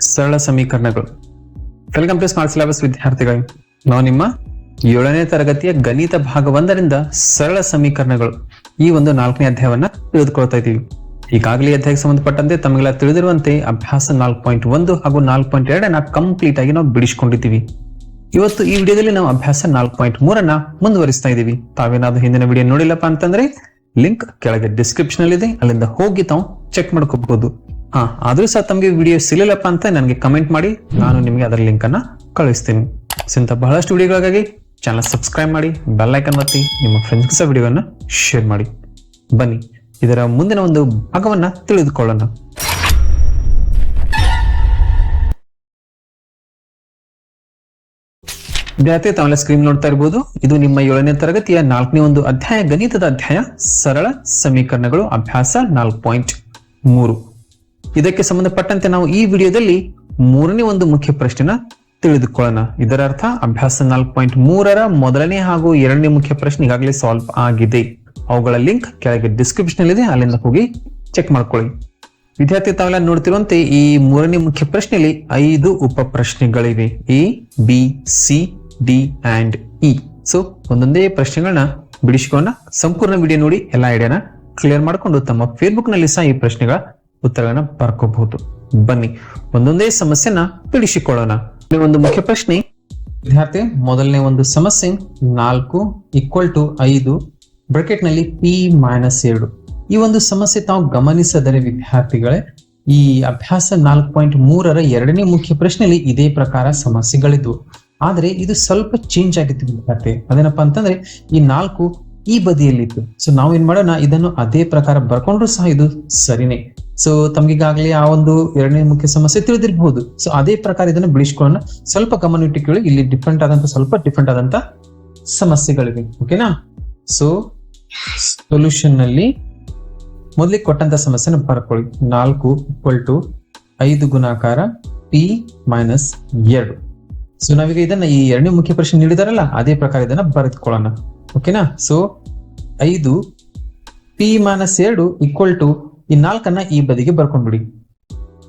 ಸರಳ ಸಮೀಕರಣಗಳು. Welcome to smart syllabus ವಿದ್ಯಾರ್ಥಿಗಳು ನಾವು ನಿಮ್ಮ ಏಳನೇ ತರಗತಿಯ ಗಣಿತ ಭಾಗ ಒಂದರಿಂದ ಸರಳ ಸಮೀಕರಣಗಳು ಈ ಒಂದು ನಾಲ್ಕನೇ ಅಧ್ಯಾಯವನ್ನ ತಿಳಿದುಕೊಳ್ತಾ ಇದ್ದೀವಿ. ಈಗಾಗಲೇ ಅಧ್ಯಾಯಕ್ಕೆ ಸಂಬಂಧಪಟ್ಟಂತೆ ತಮಗೆಲ್ಲ ತಿಳಿದಿರುವಂತೆ ಅಭ್ಯಾಸ ನಾಲ್ಕು ಪಾಯಿಂಟ್ ಒಂದು ಹಾಗೂ ನಾಲ್ಕು ಪಾಯಿಂಟ್ ಎರಡನ್ನ ಕಂಪ್ಲೀಟ್ ಆಗಿ ನಾವು ಬಿಡಿಸಿಕೊಂಡಿದ್ದೀವಿ. ಇವತ್ತು ಈ ವಿಡಿಯೋದಲ್ಲಿ ನಾವು ಅಭ್ಯಾಸ ನಾಲ್ಕು ಪಾಯಿಂಟ್ ಮೂರನ್ನ ಮುಂದುವರಿಸ್ತಾ ಇದ್ದೀವಿ. ತಾವೇನಾದ್ರೂ ಹಿಂದಿನ ವಿಡಿಯೋ ನೋಡಿಲ್ಲಪ್ಪ ಅಂತಂದ್ರೆ, ಲಿಂಕ್ ಕೆಳಗೆ ಡಿಸ್ಕ್ರಿಪ್ಷನ್ ಅಲ್ಲಿ ಇದೆ ಅಲ್ಲಿಂದ ಹೋಗಿ ತಾವು ಚೆಕ್ ಮಾಡ್ಕೋಬಹುದು. ಹಾ, ಆದ್ರೂ ಸಹ ತಮಗೆ ವಿಡಿಯೋ ಸಿಗಲಿಲ್ಲಪ್ಪ ಅಂತ ನನಗೆ ಕಮೆಂಟ್ ಮಾಡಿ, ನಾನು ನಿಮಗೆ ಅದರ ಲಿಂಕ್ ಅನ್ನ ಕಳಿಸ್ತೀನಿ. ಸಿಂತ ಬಹಳಷ್ಟು ವಿಡಿಯೋಗಳಿಗಾಗಿ ಚಾನಲ್ ಸಬ್ಸ್ಕ್ರೈಬ್ ಮಾಡಿ ಬೆಲ್ ಐಕನ್ ಒತ್ತಿ, ನಿಮ್ಮ ಫ್ರೆಂಡ್ಸ್ ಸಹ ವಿಡಿಯೋವನ್ನ ಶೇರ್ ಮಾಡಿ. ಬನ್ನಿ, ಇದರ ಮುಂದಿನ ಒಂದು ಭಾಗವನ್ನ ತಿಳಿದುಕೊಳ್ಳೋಣ. ವಿದ್ಯಾರ್ಥಿ ತಾವೆಲ್ಲ ಸ್ಕ್ರೀನ್ ನೋಡ್ತಾ ಇರಬಹುದು ಇದು ನಿಮ್ಮ ಏಳನೇ ತರಗತಿಯ ನಾಲ್ಕನೇ ಒಂದು ಅಧ್ಯಾಯ, ಗಣಿತದ ಅಧ್ಯಾಯ, ಸರಳ ಸಮೀಕರಣಗಳು, ಅಭ್ಯಾಸ ನಾಲ್ಕು ಪಾಯಿಂಟ್ ಮೂರು. ಇದಕ್ಕೆ ಸಂಬಂಧಪಟ್ಟಂತೆ ನಾವು ಈ ವಿಡಿಯೋದಲ್ಲಿ ಮೂರನೇ ಒಂದು ಮುಖ್ಯ ಪ್ರಶ್ನೆನ ತಿಳಿದುಕೊಳ್ಳೋಣ. ಇದರ ಅರ್ಥ ಅಭ್ಯಾಸ ನಾಲ್ಕು ಪಾಯಿಂಟ್ ಮೂರರ ಮೊದಲನೇ ಹಾಗೂ ಎರಡನೇ ಮುಖ್ಯ ಪ್ರಶ್ನೆ ಈಗಾಗಲೇ ಸಾಲ್ವ್ ಆಗಿದೆ. ಅವುಗಳ ಲಿಂಕ್ ಕೆಳಗೆ ಡಿಸ್ಕ್ರಿಪ್ಷನ್ ಇದೆ ಅಲ್ಲಿಂದ ಹೋಗಿ ಚೆಕ್ ಮಾಡ್ಕೊಳ್ಳಿ. ವಿದ್ಯಾರ್ಥಿ ತಾವೆಲ್ಲ ನೋಡ್ತಿರುವಂತೆ ಈ ಮೂರನೇ ಮುಖ್ಯ ಪ್ರಶ್ನೆಯಲ್ಲಿ ಐದು ಉಪ ಪ್ರಶ್ನೆಗಳಿವೆ. A, B, C, D and E. So, ಒಂದೊಂದೇ ಪ್ರಶ್ನೆಗಳನ್ನ ಬಿಡಿಸಿಕೊಂಡ ಸಂಪೂರ್ಣ ವಿಡಿಯೋ ನೋಡಿ, ಎಲ್ಲ ಐಡಿಯಾನ ಕ್ಲಿಯರ್ ಮಾಡಿಕೊಂಡು ತಮ್ಮ ಫೇಸ್ಬುಕ್ನಲ್ಲಿ ಸಹ ಈ ಪ್ರಶ್ನೆಗಳ ಉತ್ತರಗಳನ್ನ ಬರ್ಕೋಬಹುದು. ಬನ್ನಿ, ಒಂದೊಂದೇ ಸಮಸ್ಯೆನ ಬಿಡಿಸಿಕೊಳ್ಳೋಣ ಒಂದು ಮುಖ್ಯ ಪ್ರಶ್ನೆ. ವಿದ್ಯಾರ್ಥಿ, ಮೊದಲನೇ ಒಂದು ಸಮಸ್ಯೆ, ನಾಲ್ಕು ಈಕ್ವಲ್ ಟು ಐದು ಬ್ರಾಕೆಟ್ನಲ್ಲಿ ಪಿ ಮೈನಸ್ ಎರಡು. ಈ ಒಂದು ಸಮಸ್ಯೆ ತಾವು ಗಮನಿಸದರೆ ವಿದ್ಯಾರ್ಥಿಗಳೇ, ಈ ಅಭ್ಯಾಸ ನಾಲ್ಕು ಪಾಯಿಂಟ್ ಮೂರರ ಎರಡನೇ ಮುಖ್ಯ ಪ್ರಶ್ನೆಯಲ್ಲಿ ಇದೇ ಪ್ರಕಾರ ಸಮಸ್ಯೆಗಳಿದ್ವು. ಆದ್ರೆ ಇದು ಸ್ವಲ್ಪ ಚೇಂಜ್ ಆಗಿತ್ತು ವಿದ್ಯಾರ್ಥಿ. ಅದೇನಪ್ಪ ಅಂತಂದ್ರೆ, ಈ ನಾಲ್ಕು ಈ ಬದಿಯಲ್ಲಿತ್ತು. ಸೊ ನಾವು ಏನ್ ಮಾಡೋಣ, ಇದನ್ನು ಅದೇ ಪ್ರಕಾರ ಬರ್ಕೊಂಡ್ರು ಸಹ ಇದು ಸರಿನೇ. ಸೊ ತಮ್ಗೀಗಾಗ್ಲೇ ಆ ಒಂದು ಎರಡನೇ ಮುಖ್ಯ ಸಮಸ್ಯೆ ತಿಳಿದಿರಬಹುದು ಸೊ ಅದೇ ಪ್ರಕಾರ ಇದನ್ನು ಬಿಡಿಸ್ಕೊಳ್ಳೋಣ. ಸ್ವಲ್ಪ ಗಮನ ಇಟ್ಟುಕೊಳ್ಳಿ ಇಲ್ಲಿ ಡಿಫ್ರೆಂಟ್ ಆದಂತ, ಸ್ವಲ್ಪ ಡಿಫ್ರೆಂಟ್ ಆದಂತ ಸಮಸ್ಯೆಗಳಿವೆ. ಓಕೆನಾ ಸೊ ಸೊಲ್ಯೂಷನ್ನಲ್ಲಿ ಮೊದಲಿಗೆ ಕೊಟ್ಟಂತ ಸಮಸ್ಯೆನ ಬರ್ಕೊಳ್ಳಿ. ನಾಲ್ಕು ಇಕ್ವಲ್ ಟು ಐದು ಗುಣಾಕಾರ ಪಿ ಮೈನಸ್ ಎರಡು. ಸೊ ನಾವೀಗ ಇದನ್ನ ಈ ಎರಡನೇ ಮುಖ್ಯ ಪ್ರಶ್ನೆ ನೀಡಿದಾರಲ್ಲ, ಅದೇ ಪ್ರಕಾರ ಇದನ್ನ ಬರೆದುಕೊಳ್ಳೋಣ. ಓಕೆನಾ ಸೊ ಐದು ಪಿ ಮೈನಸ್ ಎರಡು ಇಕ್ವಲ್ ಟು ಈ ನಾಲ್ಕನ್ನ ಈ ಬದಿಗೆ ಬರ್ಕೊಂಡ್ಬಿಡಿ.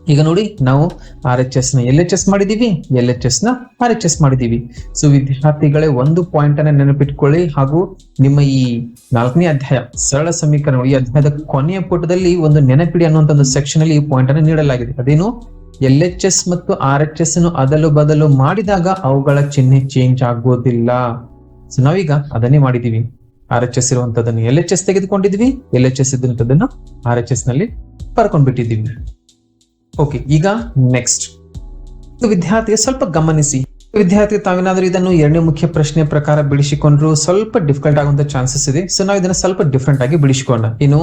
ಈಗ ನೋಡಿ, ನಾವು ಆರ್ ಎಚ್ ಎಸ್ನ ಎಲ್ ಎಚ್ ಎಸ್ ಮಾಡಿದೀವಿ, ಎಲ್ ಎಚ್ ಎಸ್ನ ಆರ್ ಎಚ್ ಎಸ್ ಮಾಡಿದೀವಿ. ಸೊ ವಿದ್ಯಾರ್ಥಿಗಳೇ ಒಂದು ಪಾಯಿಂಟ್ ಅನ್ನ ನೆನಪಿಟ್ಕೊಳ್ಳಿ. ಹಾಗೂ ನಿಮ್ಮ ಈ ನಾಲ್ಕನೇ ಅಧ್ಯಾಯ, ಸರಳ ಸಮೀಕರಣ, ಈ ಅಧ್ಯಾಯದ ಕೊನೆಯ ಪುಟದಲ್ಲಿ ಒಂದು ನೆನಪಿಡಿ ಅನ್ನುವಂತ ಒಂದು ಸೆಕ್ಷನ್ ಅಲ್ಲಿ ಈ ಪಾಯಿಂಟ್ ಅನ್ನು ನೀಡಲಾಗಿದೆ. ಅದೇನು? ಎಲ್ ಎಚ್ ಎಸ್ ಮತ್ತು ಆರ್ ಎಚ್ ಎಸ್ ಅನ್ನು ಅದಲು ಬದಲು ಮಾಡಿದಾಗ ಅವುಗಳ ಚಿಹ್ನೆ ಚೇಂಜ್ ಆಗೋದಿಲ್ಲ. ಸೊ ನಾವೀಗ ಅದನ್ನೇ ಮಾಡಿದೀವಿ. ಆರ್ ಎಚ್ ಎಸ್ ಇರುವಂತದನ್ನು ಎಲ್ ಎಚ್ ಎಸ್ ತೆಗೆದುಕೊಂಡಿದ್ವಿ. ಎಲ್ ಎಚ್ ಎಸ್ ಇದ್ದಂತದನ್ನು ಆರ್ ಎಚ್ ಎಸ್ನಲ್ಲಿ ಬರ್ಕೊಂಡ್ಬಿಟ್ಟಿದ್ದೀವಿ ಓಕೆ ಈಗ ನೆಕ್ಸ್ಟ್ ವಿದ್ಯಾರ್ಥಿಗೆ ಸ್ವಲ್ಪ ಗಮನಿಸಿ. ವಿದ್ಯಾರ್ಥಿ ತಾವೇನಾದ್ರೂ ಇದನ್ನು ಎರಡನೇ ಮುಖ್ಯ ಪ್ರಶ್ನೆ ಪ್ರಕಾರ ಬಿಡಿಸಿಕೊಂಡ್ರು ಸ್ವಲ್ಪ ಡಿಫಿಕಲ್ಟ್ ಆಗುವಂತ ಚಾನ್ಸಸ್ ಇದೆ. ಸೊ ನಾವು ಇದನ್ನ ಸ್ವಲ್ಪ ಡಿಫ್ರೆಂಟ್ ಆಗಿ ಬಿಡಿಸಿಕೊಂಡ ಇನ್ನು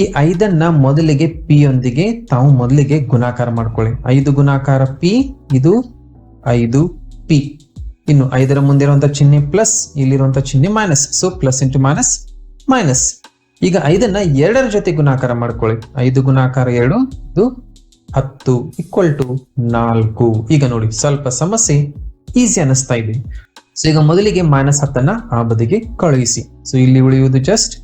ಈ ಐದನ್ನ ಮೊದಲಿಗೆ ಪಿ ಯೊಂದಿಗೆ ತಾವು ಮೊದಲಿಗೆ ಗುಣಾಕಾರ ಮಾಡ್ಕೊಳ್ಳಿ. ಐದು ಗುಣಾಕಾರ ಪಿ ಇದು ಐದು ಪಿ ಇನ್ನು ಐದರ ಮುಂದೆ ಇರುವಂತ ಚಿಹ್ನೆ ಪ್ಲಸ್ ಇಲ್ಲಿರುವಂತ ಚಿಹ್ನೆ minus so plus into minus minus ಈಗ ಐದನ್ನ ಎರಡರ ಜೊತೆ ಗುಣಾಕಾರ ಮಾಡ್ಕೊಳ್ಳಿ. ಐದು ಗುಣಾಕಾರ ಎರಡು ಹತ್ತು ಈಕ್ವಲ್ ಟು ನಾಲ್ಕು. ಈಗ ನೋಡಿ, ಸ್ವಲ್ಪ ಸಮಸ್ಯೆ ಈಸಿ ಅನಿಸ್ತಾ ಇದೆ. ಸೊ ಈಗ ಮೊದಲಿಗೆ ಮೈನಸ್ ಹತ್ತನ್ನ ಆ ಬದಿಗೆ ಕಳುಹಿಸಿ. ಸೊ ಇಲ್ಲಿ ಉಳಿಯುವುದು ಜಸ್ಟ್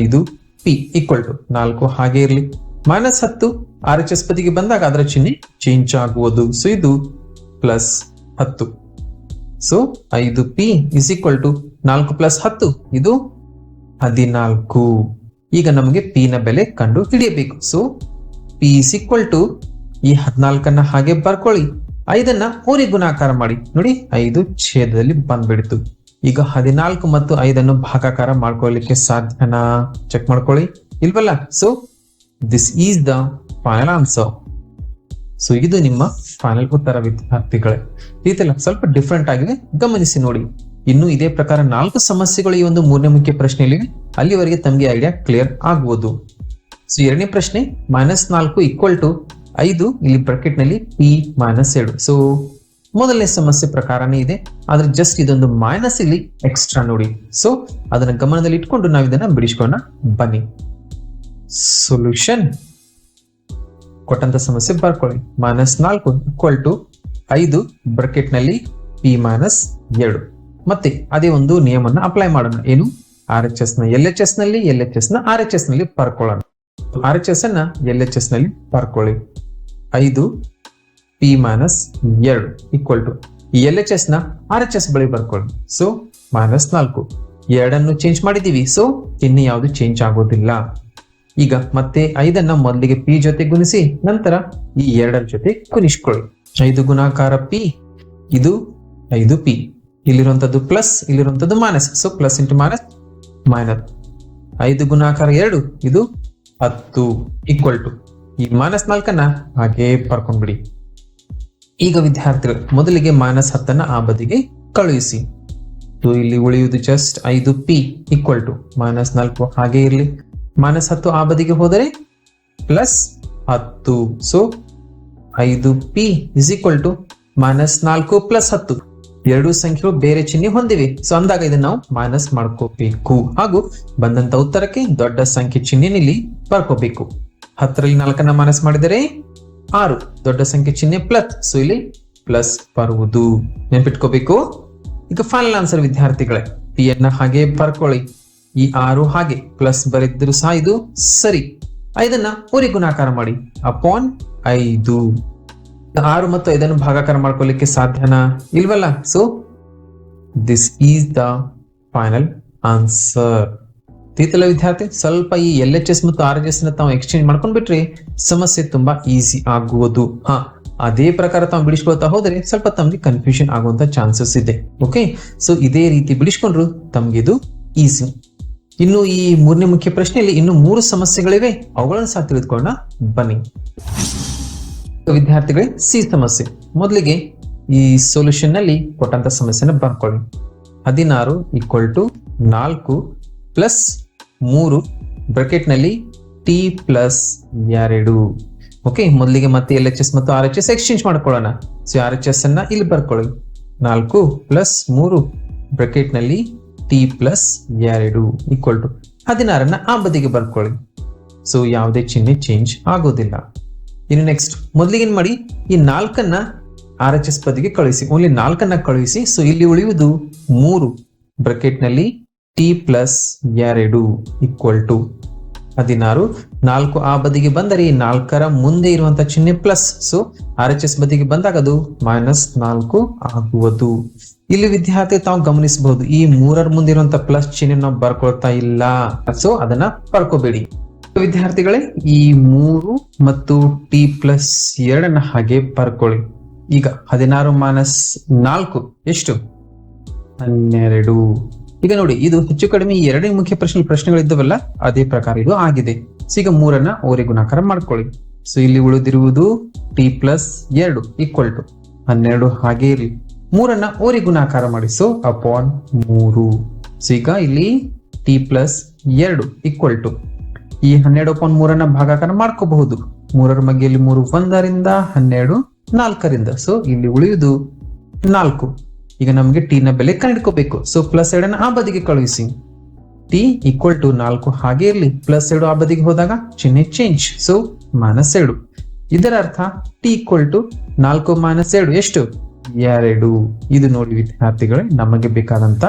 ಐದು ಪಿ ಈಕ್ವಲ್ ಟು ನಾಲ್ಕು, ಹಾಗೆ ಇರಲಿ. ಮೈನಸ್ ಹತ್ತು ಆರ್ ಎಚ್ ಎಸ್ ಬದಿಗೆ ಬಂದಾಗ ಅದರ ಚಿಹ್ನೆ ಚೇಂಜ್ ಆಗುವುದು. ಸೊ ಇದು ಪ್ಲಸ್ ಹತ್ತು. ಸೊ ಐದು ಪಿ ಇಸ್ ಈಕ್ವಲ್ ಟು ನಾಲ್ಕು ಪ್ಲಸ್ ಹತ್ತು. ಇದು ಹದಿನಾಲ್ಕು. ಈಗ ನಮಗೆ ಪಿ ನ ಬೆಲೆ ಕಂಡು ಹಿಡಿಯಬೇಕು. So P is equal to ಈ ಹದಿನಾಲ್ಕನ್ನ ಹಾಗೆ ಬರ್ಕೊಳ್ಳಿ. ಐದನ್ನ ಮೂರಿಗೆ ಗುಣಾಕಾರ ಮಾಡಿ. ನೋಡಿ, ಐದು ಛೇದದಲ್ಲಿ ಬಂದ್ಬಿಡ್ತು. ಈಗ ಹದಿನಾಲ್ಕು ಮತ್ತು ಐದನ್ನು ಭಾಗಾಕಾರ ಮಾಡ್ಕೊಳ್ಳಿಕ್ಕೆ ಸಾಧ್ಯನಾ? ಚೆಕ್ ಮಾಡ್ಕೊಳ್ಳಿ. ಇಲ್ವಲ್ಲ? So this is the final answer so ಇದು ನಿಮ್ಮ ಫೈನಲ್ ಉತ್ತರ ವಿದ್ಯಾರ್ಥಿಗಳೇ. ರೀತಿಯಲ್ಲ ಸ್ವಲ್ಪ ಡಿಫ್ರೆಂಟ್ ಆಗಿದೆ. ಗಮನಿಸಿ ನೋಡಿ. ಇನ್ನು ಇದೇ ಪ್ರಕಾರ ನಾಲ್ಕು ಸಮಸ್ಯೆಗಳು ಈ ಒಂದು ಮೂರನೇ ಮುಖ್ಯ ಪ್ರಶ್ನೆಯಲ್ಲಿ ಅಲ್ಲಿವರೆಗೆ ತಮಗೆ ಐಡಿಯಾ ಕ್ಲಿಯರ್ ಆಗ್ಬೋದು ಸೊ ಎರಡನೇ ಪ್ರಶ್ನೆ ಮೈನಸ್ ನಾಲ್ಕು ಈಕ್ವಲ್ ಟು ಐದು, ಇಲ್ಲಿ ಬ್ರಾಕೆಟ್ನಲ್ಲಿ ಪಿ ಮೈನಸ್ ಎರಡು. ಸೊ ಮೊದಲನೇ ಸಮಸ್ಯೆ ಪ್ರಕಾರನೇ ಇದೆ. ಆದ್ರೆ ಜಸ್ಟ್ ಇದೊಂದು ಮೈನಸ್ ಇಲ್ಲಿ ಎಕ್ಸ್ಟ್ರಾ ನೋಡಿ. ಸೊ ಅದನ್ನ ಗಮನದಲ್ಲಿ ಇಟ್ಕೊಂಡು ನಾವು ಇದನ್ನ ಬಿಡಿಸ್ಕೊಳ್ಳೋಣ. ಬನ್ನಿ. ಸೊಲ್ಯೂಷನ್ ಕೊಟ್ಟಂತ ಸಮಸ್ಯೆ ಬರ್ಕೊಳ್ಳಿ. ಮೈನಸ್ ನಾಲ್ಕು ಈಕ್ವಲ್ ಟು ಐದು ಬ್ರಕೆಟ್ನಲ್ಲಿ ಪಿ ಮೈನಸ್ ಎರಡು. ಮತ್ತೆ ಅದೇ ಒಂದು ನಿಯಮನ ಅಪ್ಲೈ ಮಾಡೋಣ. ಏನು? ಆರ್ ಎಚ್ ಎಸ್ನ ಎಲ್ ಎಚ್ ಎಸ್ನಲ್ಲಿ ಎಲ್ ಎಚ್ ಎಸ್ನ ಆರ್ ಎಚ್ ಎಸ್ನಲ್ಲಿ ಬರ್ಕೊಳ್ಳೋಣ ಆರ್ ಎಚ್ ಎಸ್ ಅನ್ನ ಎಲ್ ಎಚ್ ಎಸ್ನಲ್ಲಿ ಬರ್ಕೊಳ್ಳಿ ಐದು ಪಿ ಮೈನಸ್ ಎರಡು ಈಕ್ವಲ್ ಟು ಎಲ್ ಎಚ್ ಎಸ್ನ ಆರ್ ಎಚ್ ಎಸ್ ಬಳಿ ಬರ್ಕೊಳ್ಳಿ. ಸೊ ಮೈನಸ್ ನಾಲ್ಕು. ಎರಡನ್ನು ಚೇಂಜ್ ಮಾಡಿದೀವಿ ಸೊ ಇನ್ನು ಯಾವುದು ಚೇಂಜ್ ಆಗೋದಿಲ್ಲ. ಈಗ ಮತ್ತೆ ಐದನ್ನ ಮೊದಲಿಗೆ ಪಿ ಜೊತೆ ಗುಣಿಸಿ, ನಂತರ ಈ ಎರಡರ ಜೊತೆ ಗುಣಿಸ್ಕೊಳ್ಳಿ. ಐದು ಗುಣಾಕಾರ ಪಿ, ಇದು ಐದು ಪಿ. ಇಲ್ಲಿರುವಂತದ್ದು plus ಇಲ್ಲಿರುವಂತದ್ದು minus so plus into minus minus ಐದು ಗುಣಾಕಾರ ಎರಡು, ಇದು ಹತ್ತು. ಈಕ್ವಲ್ ಟು ಈ ಮೈನಸ್ ನಾಲ್ಕನ್ನ ಹಾಗೆ ಬರ್ಕೊಂಡ್ಬಿಡಿ ಈಗ ವಿದ್ಯಾರ್ಥಿಗಳು, ಮೊದಲಿಗೆ ಮೈನಸ್ ಹತ್ತನ್ನ ಆ ಬದಿಗೆ ಕಳುಹಿಸಿ. ಇಲ್ಲಿ ಉಳಿಯುವುದು ಜಸ್ಟ್ ಐದು ಪಿ ಈಕ್ವಲ್ ಟು ಮೈನಸ್ ನಾಲ್ಕು ಹಾಗೆ ಇರಲಿ. ಮೈನಸ್ ಹತ್ತು ಆ ಬದಿಗೆ ಹೋದರೆ ಪ್ಲಸ್ ಹತ್ತು. ಸೊ ಐದು P is equal to minus ನಾಲ್ಕು ಪ್ಲಸ್ ಹತ್ತು. ಎರಡು ಸಂಖ್ಯೆಗಳು ಬೇರೆ ಚಿಹ್ನೆ ಹೊಂದಿವೆ. ಸೊ ಅಂದಾಗ ಇದನ್ನ ನಾವು ಮೈನಸ್ ಮಾಡ್ಕೋಬೇಕು. ಹಾಗೂ ಬಂದಂತ ಉತ್ತರಕ್ಕೆ ದೊಡ್ಡ ಸಂಖ್ಯೆ ಚಿಹ್ನೆ ಇಲ್ಲಿ ಬರ್ಕೋಬೇಕು. ಹತ್ತರಲ್ಲಿ ನಾಲ್ಕನ್ನ ಮೈನಸ್ ಮಾಡಿದರೆ ಆರು. ದೊಡ್ಡ ಸಂಖ್ಯೆ ಚಿಹ್ನೆ ಪ್ಲಸ್ ಸೊ ಇಲ್ಲಿ ಪ್ಲಸ್ ಬರುವುದು. ನೆನ್ಪಿಟ್ಕೋಬೇಕು. ಈಗ ಫೈನಲ್ ಆನ್ಸರ್ ವಿದ್ಯಾರ್ಥಿಗಳೇ. ಪಿ ಅನ್ನ ಹಾಗೆ ಬರ್ಕೊಳ್ಳಿ. ಈ ಆರು ಹಾಗೆ ಪ್ಲಸ್ ಬರೆದಿದ್ರು ಸಹ ಇದು ಸರಿ. ಐದನ್ನ ಊರಿ ಗುಣಾಕಾರ ಮಾಡಿ. ಅಪಾನ್ ಐದು. ಆರು ಮತ್ತು ಐದನ್ನು ಭಾಗಾಕಾರ ಮಾಡ್ಕೊಳ್ಳಿಕ್ಕೆ ಸಾಧ್ಯನಾ? ಇಲ್ವಲ್ಲ? So this is the final answer ತೀತಲ ವಿದ್ಯಾರ್ಥಿ, ಸ್ವಲ್ಪ ಈ ಎಲ್ ಎಚ್ ಎಸ್ ಮತ್ತು ಆರ್ ಎಚ್ ಎಸ್ ತಾವು ಎಕ್ಸ್ಚೇಂಜ್ ಮಾಡ್ಕೊಂಡ್ಬಿಟ್ರೆ ಸಮಸ್ಯೆ ತುಂಬಾ ಈಸಿ ಆಗುವುದು. ಹಾ, ಅದೇ ಪ್ರಕಾರ ತಾವು ಬಿಡಿಸ್ಕೊಳ್ತಾ ಹೋದ್ರೆ ಸ್ವಲ್ಪ ತಮ್ಗೆ ಕನ್ಫ್ಯೂಷನ್ ಆಗುವಂತ ಚಾನ್ಸಸ್ ಇದೆ. ಓಕೆ ಸೊ ಇದೇ ರೀತಿ ಬಿಡಿಸ್ಕೊಂಡ್ರು ತಮ್ಗೆ ಇದು ಈಸಿ ಇನ್ನು ಈ ಮೂರನೇ ಮುಖ್ಯ ಪ್ರಶ್ನೆಯಲ್ಲಿ ಇನ್ನು ಮೂರು ಸಮಸ್ಯೆಗಳಿವೆ. ಅವುಗಳನ್ನು ಸಹ ತಿಳಿದುಕೊಳ್ಳೋಣ. ಬನ್ನಿ. ವಿದ್ಯಾರ್ಥಿಗಳೇ, ಸಿ ಸಮಸ್ಯೆ. ಮೊದಲಿಗೆ ಈ ಸೊಲ್ಯೂಷನ್ನಲ್ಲಿ ಕೊಟ್ಟಂತ ಸಮಸ್ಯೆನ ಬರ್ಕೊಳ್ಳಿ ಹದಿನಾರು ಈಕ್ವಲ್ ಟು ನಾಲ್ಕು ಪ್ಲಸ್ ಮೂರು ಬ್ರಕೆಟ್ನಲ್ಲಿ ಟಿ ಪ್ಲಸ್ ಎರಡು. ಓಕೆ ಮೊದಲಿಗೆ ಮತ್ತೆ ಎಲ್ ಎಚ್ ಎಸ್ ಮತ್ತು ಆರ್ ಎಚ್ ಎಸ್ ಎಕ್ಸ್ಚೇಂಜ್ ಮಾಡ್ಕೊಳ್ಳೋಣ. ಸೊ ಆರ್ ಎಚ್ ಎಸ್ ಅನ್ನ ಇಲ್ಲಿ ಬರ್ಕೊಳ್ಳಿ ನಾಲ್ಕು ಪ್ಲಸ್ ಮೂರು ಬ್ರಕೆಟ್ನಲ್ಲಿ ಟಿ ಪ್ಲಸ್ ಎರಡು ಈಕ್ವಲ್ ಟು ಹದಿನಾರನ್ನ ಆ ಬದಿಗೆ ಬರ್ಕೊಳ್ಳಿ. ಸೊ ಯಾವುದೇ ಚಿಹ್ನೆ ಚೇಂಜ್ ಆಗೋದಿಲ್ಲ. ಇನ್ನು ನೆಕ್ಸ್ಟ್ ಮೊದಲಿಗೆ ಏನ್ ಮಾಡಿ? ಈ ನಾಲ್ಕನ್ನ ಆರ್ ಎಚ್ ಎಸ್ ಬದಿಗೆ ಕಳುಹಿಸಿ. ಓನ್ಲಿ ನಾಲ್ಕನ್ನ ಕಳುಹಿಸಿ. ಸೊ ಇಲ್ಲಿ ಉಳಿಯುವುದು ಮೂರು. ಬ್ರಕೆಟ್ನಲ್ಲಿ ಟಿ ಪ್ಲಸ್ ಎರಡು ಈಕ್ವಲ್ ಟು ಹದಿನಾರು, ನಾಲ್ಕು ಆ ಬದಿಗೆ ಬಂದರೆ ಈ ನಾಲ್ಕರ ಮುಂದೆ ಇರುವಂತಹ ಚಿಹ್ನೆ plus so R H S ಬದಿಗೆ ಬಂದಾಗ ಅದು ಮೈನಸ್ ನಾಲ್ಕು ಆಗುವುದು. ಇಲ್ಲಿ ವಿದ್ಯಾರ್ಥಿ ತಾವು ಗಮನಿಸಬಹುದು, ಈ ಮೂರರ ಮುಂದೆ ಇರುವಂತಹ ಪ್ಲಸ್ ಚಿಹ್ನೆ ನಾವು ಬರ್ಕೊಳ್ತಾ ಇಲ್ಲ. ಸೊ ಅದನ್ನ ಬರ್ಕೋಬೇಡಿ. ವಿದ್ಯಾರ್ಥಿಗಳೇ, ಈ ಮೂರು ಮತ್ತು ಟಿ ಪ್ಲಸ್ ಎರಡನ್ನ ಹಾಗೆ ಬರ್ಕೊಳ್ಳಿ ಈಗ ಹದಿನಾರು ಮೈನಸ್ ನಾಲ್ಕು, ಎಷ್ಟು? ಹನ್ನೆರಡು. ಈಗ ನೋಡಿ, ಇದು ಹೆಚ್ಚು ಕಡಿಮೆ ಎರಡನೇ ಮುಖ್ಯ ಪ್ರಶ್ನೆ ಪ್ರಶ್ನೆಗಳಿದ್ದವಲ್ಲ, ಅದೇ ಪ್ರಕಾರ ಇದು ಆಗಿದೆ. ಸೊ ಈಗ ಮೂರನ್ನ ಓರೆ ಗುಣಾಕಾರ ಮಾಡ್ಕೊಳ್ಳಿ. ಸೊ, ಇಲ್ಲಿ ಉಳಿದಿರುವುದು ಟಿ ಪ್ಲಸ್ ಎರಡು ಈಕ್ವಲ್ ಟು ಹನ್ನೆರಡು ಹಾಗೆ ಇರಲಿ. ಮೂರನ್ನ ಓರೆ ಗುಣಾಕಾರ ಮಾಡಿ. ಸೊ, ಅಪಾನ್ ಮೂರು. ಸೊ, ಈಗ ಇಲ್ಲಿ ಟಿ ಪ್ಲಸ್ ಎರಡು ಈಕ್ವಲ್ ಟು. ಈ ಹನ್ನೆರಡು ಅಪಾನ್ ಮೂರನ್ನ ಭಾಗಾಕಾರ ಮಾಡ್ಕೋಬಹುದು. ಮೂರರ ಮಧ್ಯೆಯಲ್ಲಿ ಮೂರು ಒಂದರಿಂದ ಹನ್ನೆರಡು ನಾಲ್ಕರಿಂದ. ಸೊ, ಇಲ್ಲಿ ಉಳಿಯುವುದು ನಾಲ್ಕು. ಈಗ ನಮಗೆ ಟಿ ನ ಬೆಲೆ ಕಂಡುಕೋಬೇಕು ಸೊ ಪ್ಲಸ್ ಎರಡನ್ನ ಆ ಬದಿಗೆ ಕಳುಹಿಸಿ. ಟಿ ಈಕ್ವಲ್ ಟು ನಾಲ್ಕು ಹಾಗೆ ಇರಲಿ. ಪ್ಲಸ್ ಎರಡು ಆ ಬದಿಗೆ ಹೋದಾಗ ಚಿಹ್ನೆ ಚೇಂಜ್ ಸೊ ಮೈನಸ್ ಎರಡು. ಇದರ ಅರ್ಥ ಟಿ ಈಕ್ವಲ್ ಟು ನಾಲ್ಕು ಮೈನಸ್ ಎರಡು ಎಷ್ಟು? ಎರಡು. ಇದು ನೋಡಿ ವಿದ್ಯಾರ್ಥಿಗಳೇ, ನಮಗೆ ಬೇಕಾದಂತ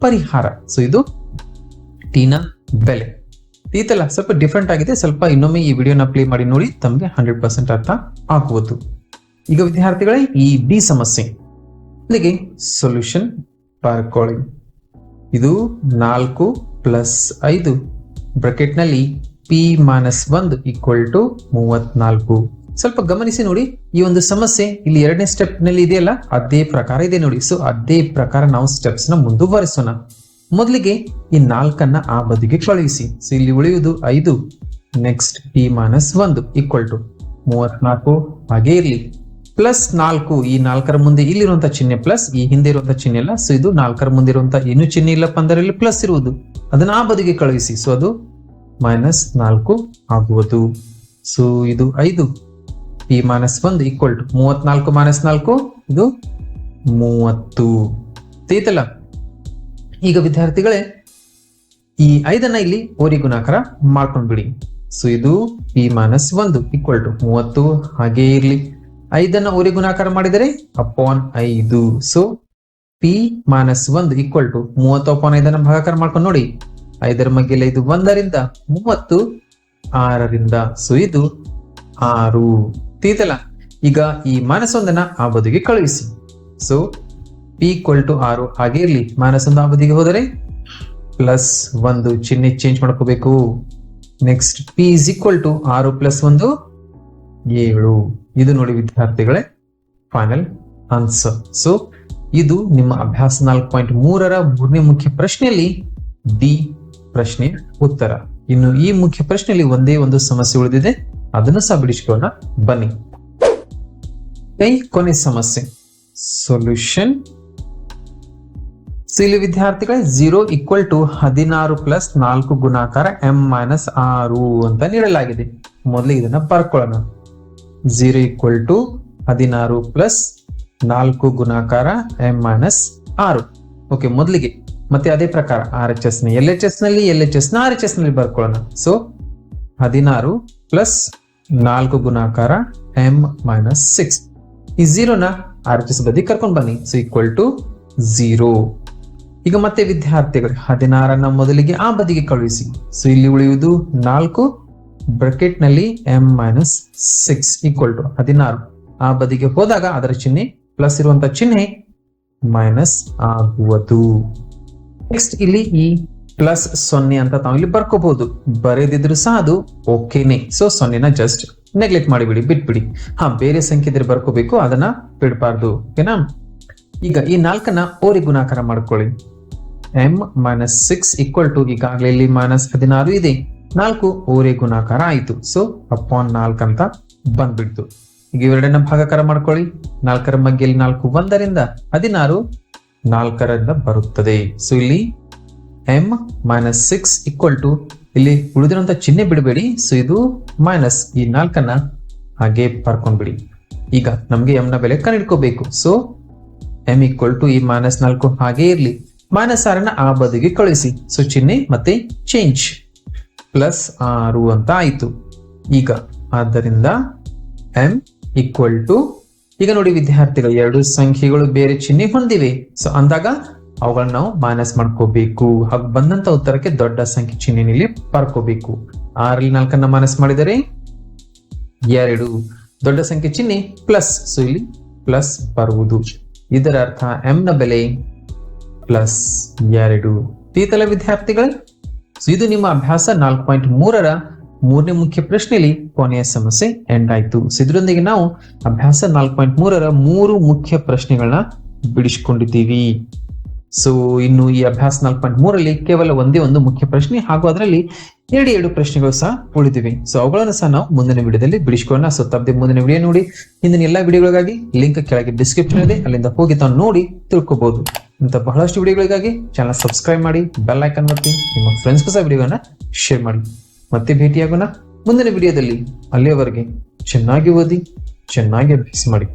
ಪರಿಹಾರ. ಸೊ ಇದು ಟಿನ ಬೆಲೆ. ಈತಲ್ಲ ಸ್ವಲ್ಪ ಡಿಫ್ರೆಂಟ್ ಆಗಿದೆ. ಸ್ವಲ್ಪ ಇನ್ನೊಮ್ಮೆ ಈ ವಿಡಿಯೋನ ಪ್ಲೇ ಮಾಡಿ ನೋಡಿ, ತಮಗೆ ಹಂಡ್ರೆಡ್ ಪರ್ಸೆಂಟ್ ಅರ್ಥ ಆಗುವುದು. ಈಗ ವಿದ್ಯಾರ್ಥಿಗಳೇ, ಈ ಬಿ ಸಮಸ್ಯೆ. ಇಲ್ಲಿಗೆ. ಸೊಲ್ಯೂಷನ್ ಬರ್ಕೊಳ್ಳಿ ಇದು ನಾಲ್ಕು ಪ್ಲಸ್ ಐದು. ಬ್ರಕೆಟ್ನಲ್ಲಿ ಪಿ ಮೈನಸ್ ಒಂದು ಈಕ್ವಲ್ ಟು ಮೂವತ್ನಾಲ್ಕು. ಸ್ವಲ್ಪ ಗಮನಿಸಿ ನೋಡಿ, ಈ ಒಂದು ಸಮಸ್ಯೆ ಇಲ್ಲಿ ಎರಡನೇ ಸ್ಟೆಪ್ನಲ್ಲಿ ಇದೆಯಲ್ಲ? ಅದೇ ಪ್ರಕಾರ ಇದೆ ನೋಡಿ. ಸೊ ಅದೇ ಪ್ರಕಾರ ನಾವು ಸ್ಟೆಪ್ಸ್ನ ಮುಂದುವರಿಸೋಣ ಮೊದಲಿಗೆ ಈ ನಾಲ್ಕನ್ನ ಆ ಬದಿಗೆ ಕಳುಹಿಸಿ. ಸೊ ಇಲ್ಲಿ ಉಳಿಯುವುದು ಐದು. ನೆಕ್ಸ್ಟ್ ಪಿ ಮೈನಸ್ ಒಂದು ಈಕ್ವಲ್ ಟು ಮೂವತ್ನಾಲ್ಕು. ಹಾಗೆ ಇರಲಿ. ಪ್ಲಸ್ ನಾಲ್ಕು ಈ ನಾಲ್ಕರ ಮುಂದೆ ಇಲ್ಲಿರುವಂತಹ ಚಿಹ್ನೆ ಪ್ಲಸ್, ಈ ಹಿಂದೆ ಇರುವಂತಹ ಚಿಹ್ನೆ ಇಲ್ಲ ಸೊ ಇದು ನಾಲ್ಕರ ಮುಂದೆ ಇರುವಂತಹ ಏನು ಚಿಹ್ನೆ ಇಲ್ಲಪ್ಪ ಅಂದರೆ ಇಲ್ಲಿ ಪ್ಲಸ್ ಇರುವುದು. ಅದನ್ನ ಆ ಬದಿಗೆ ಕಳುಹಿಸಿ. ಸೊ ಅದು ಮೈನಸ್ ನಾಲ್ಕು ಆಗುವುದು. ಸೊ ಇದು ಐದು. ಪಿ ಮೈನಸ್ ಒಂದು ಈಕ್ವಲ್ ಟು ಮೂವತ್ನಾಲ್ಕು ಮೈನಸ್ ನಾಲ್ಕು, ಇದು ಮೂವತ್ತು. ತೀತಲ್ಲ ಈಗ ವಿದ್ಯಾರ್ಥಿಗಳೇ, ಈ ಐದನ್ನ ಇಲ್ಲಿ ಓರಿ ಗುಣಾಕಾರ ಮಾಡ್ಕೊಂಡ್ಬಿಡಿ. ಸೊ ಇದು ಪಿ ಮೈನಸ್ ಒಂದು ಈಕ್ವಲ್ ಟು ಮೂವತ್ತು. ಹಾಗೇ ಇರ್ಲಿ. ಐದನ್ನ ಊರಿ ಗುಣಾಕಾರ ಮಾಡಿದರೆ ಅಪಾನ್ ಐದು. ಸೊ ಪಿ ಮೈನಸ್ ಒಂದು ಈಕ್ವಲ್ ಟು ಮೂವತ್ತು ಅಪಾನ್ ಐದನ್ನ ಭಾಗಾಕಾರ ಮಾಡ್ಕೊಂಡು ನೋಡಿ. ಐದರ ಮಧ್ಯೆಲ್ಲ ಇದು ಒಂದರಿಂದ ಮೂವತ್ತು, ಆರರಿಂದ ಸೊ ಇದು ಆರು. ತೀತಲ್ಲ ಈಗ ಈ ಮೈನಸ್ ಒಂದನ್ನ ಆ ಬದಿಗೆ ಕಳುಹಿಸಿ. ಸೊ ಪಿ ಈಕ್ವಲ್ ಟು ಆರು ಹಾಗೆ ಇರ್ಲಿ. ಮೈನಸ್ ಒಂದು ಆ ಬದಿಗೆ ಹೋದರೆ ಪ್ಲಸ್ ಒಂದು ಚಿಹ್ನೆ ಚೇಂಜ್ ಮಾಡ್ಕೋಬೇಕು. Next P is equal to ಆರು ಪ್ಲಸ್ ಒಂದು ಏಳು. ಇದು ನೋಡಿ ವಿದ್ಯಾರ್ಥಿಗಳೇ ಫೈನಲ್ ಆನ್ಸರ್ ಸೊ ಇದು ನಿಮ್ಮ ಅಭ್ಯಾಸ ನಾಲ್ಕು ಪಾಯಿಂಟ್ ಮೂರರ ಮೂರನೇ ಮುಖ್ಯ ಪ್ರಶ್ನೆಯಲ್ಲಿ ಡಿ ಪ್ರಶ್ನೆ ಉತ್ತರ. ಇನ್ನು ಈ ಮುಖ್ಯ ಪ್ರಶ್ನೆಯಲ್ಲಿ ಒಂದೇ ಒಂದು ಸಮಸ್ಯೆ ಉಳಿದಿದೆ, ಅದನ್ನು ಸಹ ಬಿಡಿಸಿಕೊಳ್ಳೋಣ. ಬನ್ನಿ. ಕೈ ಕೊನೆ ಸಮಸ್ಯೆ. ಸೊಲ್ಯೂಷನ್ ಇಲ್ಲಿ ವಿದ್ಯಾರ್ಥಿಗಳೇ ಜೀರೋ ಈಕ್ವಲ್ ಟು ಹದಿನಾರು ಪ್ಲಸ್ ನಾಲ್ಕು ಗುಣಾಕಾರ ಎಂ ಮೈನಸ್ ಆರು ಅಂತ ನೀಡಲಾಗಿದೆ. ಮೊದಲು ಇದನ್ನ ಬರ್ಕೊಳ್ಳೋಣ. ಜೀರೋ ಈಕ್ವಲ್ ಟು ಹದಿನಾರು ಪ್ಲಸ್ ನಾಲ್ಕು ಗುಣಾಕಾರ ಎಂ ಮೈನಸ್ ಆರು. ಓಕೆ ಮೊದಲಿಗೆ ಮತ್ತೆ ಅದೇ ಪ್ರಕಾರ ಆರ್ ಎಚ್ ಎಸ್ನ ಎಲ್ ಎಚ್ ಎಸ್ನಲ್ಲಿ ಎಲ್ ಎಚ್ ಎಸ್ನ ಆರ್ ಎಚ್ ಎಸ್ನಲ್ಲಿ ಬರ್ಕೊಳ್ಳೋಣ. ಸೊ ಹದಿನಾರು ಪ್ಲಸ್ ನಾಲ್ಕು ಗುಣಾಕಾರ ಎಂ ಮೈನಸ್ ಸಿಕ್ಸ್. ಈ ಝೀರೋನ ಆರ್ ಎಚ್ ಎಸ್ ಬದಿ ಕರ್ಕೊಂಡು ಬನ್ನಿ. So equal to zero. ಈಗ ಮತ್ತೆ ವಿದ್ಯಾರ್ಥಿಗಳು, ಹದಿನಾರನ್ನ ಮೊದಲಿಗೆ ಆ ಬದಿಗೆ ಕಳುಹಿಸಿ. ಸೊ ಇಲ್ಲಿ ಉಳಿಯುವುದು ನಾಲ್ಕು ಬ್ರಕೆಟ್ನಲ್ಲಿ M minus six equal to ಹದಿನಾರು. ಆ ಬದಿಗೆ ಹೋದಾಗ ಅದರ ಚಿಹ್ನೆ ಪ್ಲಸ್ ಇರುವಂತ ಚಿಹ್ನೆ ಮೈನಸ್ ಆಗುವುದು. ನೆಕ್ಸ್ಟ್ ಇಲ್ಲಿ ಈ ಪ್ಲಸ್ ಸೊನ್ನೆ ಅಂತ ತಾವು ಇಲ್ಲಿ ಬರ್ಕೋಬಹುದು. ಬರೆದಿದ್ರು ಸಹ ಅದು ಓಕೆನೆ. ಸೊ ಸೊನ್ನೆನ ಜಸ್ಟ್ ನೆಗ್ಲೆಕ್ಟ್ ಮಾಡಿಬಿಡಿ, ಬಿಟ್ಬಿಡಿ. ಹಾ, ಬೇರೆ ಸಂಖ್ಯೆ ಇದ್ರೆ ಬರ್ಕೋಬೇಕು, ಅದನ್ನ ಬಿಡಬಾರ್ದು. ಓಕೆನಾ ಈಗ ಈ ನಾಲ್ಕನ್ನ ಓರಿ ಗುಣಾಕಾರ ಮಾಡ್ಕೊಳ್ಳಿ. M minus six equal to ಈಗಾಗಲೇ ಇಲ್ಲಿ ಮೈನಸ್ ಹದಿನಾರು ಇದೆ. ನಾಲ್ಕು ಓರೆ ಗುಣಾಕಾರ ಆಯಿತು. ಸೊ ಅಪಾನ್ ನಾಲ್ಕು ಅಂತ ಬಂದ್ಬಿಡ್ತು. ಈಗ ಇವೆರಡನ್ನ ಭಾಗಾಕಾರ ಮಾಡ್ಕೊಳ್ಳಿ. ನಾಲ್ಕರ ಮಗ್ಗಿಯಲ್ಲಿ ನಾಲ್ಕು ಒಂದರಿಂದ ಹದಿನಾರು ನಾಲ್ಕರಿಂದ ಬರುತ್ತದೆ. ಸೊ ಇಲ್ಲಿ M minus six equal to ಇಲ್ಲಿ ಉಳಿದಿರುವಂತ ಚಿಹ್ನೆ ಬಿಡಬೇಡಿ. ಸೊ ಇದು ಮೈನಸ್ ಈ ನಾಲ್ಕನ್ನ ಹಾಗೆ ಬರ್ಕೊಂಡ್ಬಿಡಿ ಈಗ ನಮ್ಗೆ ಎಂ ನ ಬೆಲೆ ಕಂಡಿಡ್ಕೋಬೇಕು ಸೊ ಎಂ ಈಕ್ವಲ್ ಟು ಈ ಮೈನಸ್ ನಾಲ್ಕು ಹಾಗೆ ಇರ್ಲಿ. ಮೈನಸ್ ಆರನ್ನ ಆ ಬದಿಗೆ ಕಳಿಸಿ ಸೊ ಚಿಹ್ನೆ ಮತ್ತೆ ಚೇಂಜ್ ಪ್ಲಸ್ ಆರು ಅಂತ ಆಯ್ತು. ಈಗ ಆದ್ದರಿಂದ ಎಂ ಈಕ್ವಲ್ ಟು ಈಗ ನೋಡಿ ವಿದ್ಯಾರ್ಥಿಗಳು, ಎರಡು ಸಂಖ್ಯೆಗಳು ಬೇರೆ ಚಿಹ್ನೆ ಹೊಂದಿವೆ. ಸೊ ಅಂದಾಗ ಅವುಗಳನ್ನ ನಾವು ಮೈನಸ್ ಮಾಡ್ಕೋಬೇಕು. ಹಾಗೆ ಬಂದಂತ ಉತ್ತರಕ್ಕೆ ದೊಡ್ಡ ಸಂಖ್ಯೆ ಚಿಹ್ನೆಯಲ್ಲಿ ಬರ್ಕೋಬೇಕು ಆರಲ್ಲಿ ನಾಲ್ಕನ್ನ ಮೈನಸ್ ಮಾಡಿದರೆ ಎರಡು. ದೊಡ್ಡ ಸಂಖ್ಯೆ ಚಿಹ್ನೆ ಪ್ಲಸ್ ಸೊ ಇಲ್ಲಿ ಪ್ಲಸ್ ಬರುವುದು. ಇದರ ಅರ್ಥ ಎಂ ನ ಬೆಲೆ ಪ್ಲಸ್ ಎರಡು. ತೀತಲ ವಿದ್ಯಾರ್ಥಿಗಳು ಸೊ ಇದು ನಿಮ್ಮ ಅಭ್ಯಾಸ ನಾಲ್ಕು ಪಾಯಿಂಟ್ ಮೂರರ ಮೂರನೇ ಮುಖ್ಯ ಪ್ರಶ್ನೆಯಲ್ಲಿ ಕೊನೆಯ ಸಮಸ್ಯೆ ಎಂಡ್ ಆಯ್ತು. ಸೊ ಇದರೊಂದಿಗೆ ನಾವು ಅಭ್ಯಾಸ ನಾಲ್ಕು ಪಾಯಿಂಟ್ ಮೂರರ ಮೂರು ಮುಖ್ಯ ಪ್ರಶ್ನೆಗಳನ್ನ ಬಿಡಿಸ್ಕೊಂಡಿದ್ದೀವಿ. ಸೊ ಇನ್ನು ಈ ಅಭ್ಯಾಸ ನಾಲ್ಕು ಪಾಯಿಂಟ್ ಮೂರಲ್ಲಿ ಕೇವಲ ಒಂದೇ ಒಂದು ಮುಖ್ಯ ಪ್ರಶ್ನೆ ಹಾಗೂ ಅದರಲ್ಲಿ ಎರಡು ಎರಡು ಪ್ರಶ್ನೆಗಳು ಸಹ ಉಳಿದಿವೆ. ಸೊ ಅವುಗಳನ್ನು ಸಹ ನಾವು ಮುಂದಿನ ವಿಡಿಯೋದಲ್ಲಿ ಬಿಡಿಸ್ಕೊಳ್ಳೋಣ. ಸೊ ತಪ್ಪದೆ ಮುಂದಿನ ವಿಡಿಯೋ ನೋಡಿ. ಹಿಂದಿನ ಎಲ್ಲಾ ವಿಡಿಯೋಗಳಿಗಾಗಿ ಲಿಂಕ್ ಕೆಳಗೆ ಡಿಸ್ಕ್ರಿಪ್ಷನ್ ಇದೆ ಅಲ್ಲಿಂದ ಹೋಗಿ ತಾನು ನೋಡಿ ತಿಳ್ಕೊಬಹುದು ಇಂಥ ಬಹಳಷ್ಟು ವಿಡಿಯೋಗಳಿಗಾಗಿ ಚಾನಲ್ ಸಬ್ಸ್ಕ್ರೈಬ್ ಮಾಡಿ ಬೆಲ್ ಐಕನ್ ಒತ್ತಿ, ನಿಮ್ಮ ಫ್ರೆಂಡ್ಸ್ಗೂ ಸಹ ವಿಡಿಯೋನ ಶೇರ್ ಮಾಡಿ. ಮತ್ತೆ ಭೇಟಿಯಾಗೋಣ ಮುಂದಿನ ವಿಡಿಯೋದಲ್ಲಿ. ಅಲ್ಲಿಯವರೆಗೆ ಚೆನ್ನಾಗಿ ಓದಿ, ಚೆನ್ನಾಗಿ ಅಭ್ಯಾಸ ಮಾಡಿ.